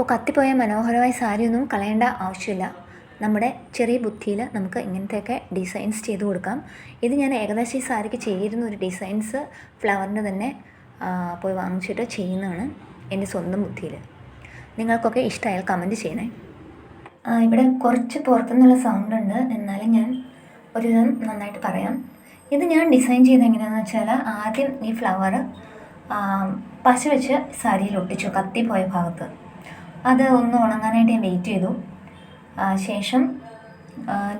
അപ്പോൾ കത്തിപ്പോയ മനോഹരമായ സാരി ഒന്നും കളയേണ്ട ആവശ്യമില്ല. നമ്മുടെ ചെറിയ ബുദ്ധിയിൽ നമുക്ക് ഇങ്ങനത്തെയൊക്കെ ഡിസൈൻസ് ചെയ്ത് കൊടുക്കാം. ഇത് ഞാൻ ഏകദേശം ഈ സാരിക്ക് ചെയ്തിരുന്ന ഒരു ഡിസൈൻസ് ഫ്ലവറിന്റെ തന്നെ പോയി വാങ്ങിച്ചിട്ട് ചെയ്യുന്നതാണ് എന്റെ സ്വന്തം ബുദ്ധിയിൽ. നിങ്ങൾക്കൊക്കെ ഇഷ്ടമായാൽ കമന്റ് ചെയ്യണേ. ഇവിടെ കുറച്ച് പുറത്തുനിന്നുള്ള സൗണ്ട് ഉണ്ട്. എന്നാലും ഞാൻ ഒരുവിധം നന്നായിട്ട് പറയാം. ഇത് ഞാൻ ഡിസൈൻ ചെയ്ത് എങ്ങനെയാണെന്ന് വെച്ചാൽ ആദ്യം ഈ ഫ്ലവർ പശ വെച്ച് സാരിയിൽ ഒട്ടിച്ചു കത്തിപ്പോയ ഭാഗത്ത്. അത് ഒന്ന് ഉണങ്ങാനായിട്ട് ഞാൻ വെയിറ്റ് ചെയ്തു. ശേഷം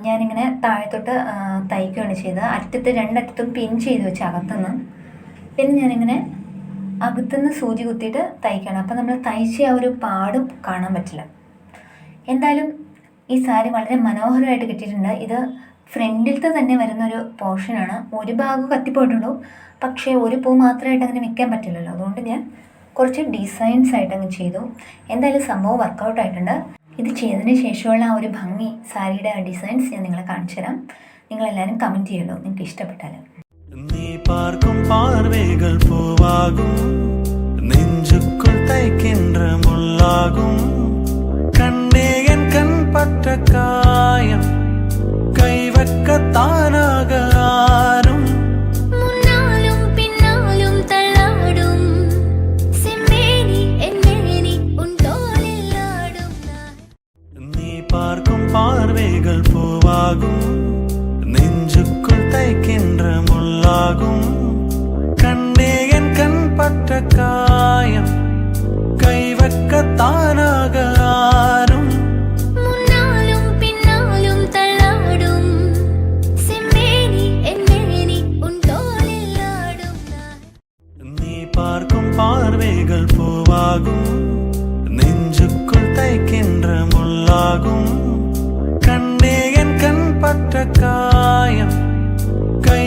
ഞാനിങ്ങനെ താഴത്തോട്ട് തയ്ക്കുകയാണ് ചെയ്തത്. അറ്റത്ത് രണ്ടറ്റത്തും പിൻ ചെയ്ത് വെച്ച് അകത്തുനിന്ന്. പിന്നെ ഞാനിങ്ങനെ അകത്തുനിന്ന് സൂചി കുത്തിയിട്ട് തയ്ക്കണം അപ്പം നമ്മൾ തയ്ച്ച ആ ഒരു പാടും കാണാൻ പറ്റില്ല. എന്തായാലും ഈ സാരി വളരെ മനോഹരമായിട്ട് കിട്ടിയിട്ടുണ്ട്. ഇത് ഫ്രണ്ടിലത്തെ തന്നെ വരുന്നൊരു പോർഷനാണ് ഒരു ഭാഗം കത്തിപ്പോയിട്ടുള്ളൂ. പക്ഷേ ഒരു പൂ മാത്രമായിട്ട് അങ്ങനെ വിൽക്കാൻ പറ്റില്ലല്ലോ. അതുകൊണ്ട് ഞാൻ കുറച്ച് ഡിസൈൻസ് ആയിട്ട് അങ്ങ് ചെയ്തു. എന്തായാലും സംഭവം വർക്കൗട്ട് ആയിട്ടുണ്ട്. ഇത് ചെയ്തതിന് ശേഷമുള്ള ആ ഒരു ഭംഗി സാരിയുടെ ആ ഡിസൈൻസ് ഞാൻ നിങ്ങളെ കാണിച്ചു തരാം. നിങ്ങളെല്ലാവരും കമന്റ് ചെയ്യണോ? നിങ്ങൾക്ക് ഇഷ്ടപ്പെട്ടാൽ നീ പാർക്കും കായം. കൈവക്കത്താനാകാം பார்க்கும் பார்வைகள் பூவாகும். நெஞ்சுக்குள் தைக்கின்ற முள்ளாகும். கண்ணே என் கண் பற்ற காயம். கைவக்க தானாக ஆறும். பார்க்கும் பார்வைகள் பூவாகும். காயம் கை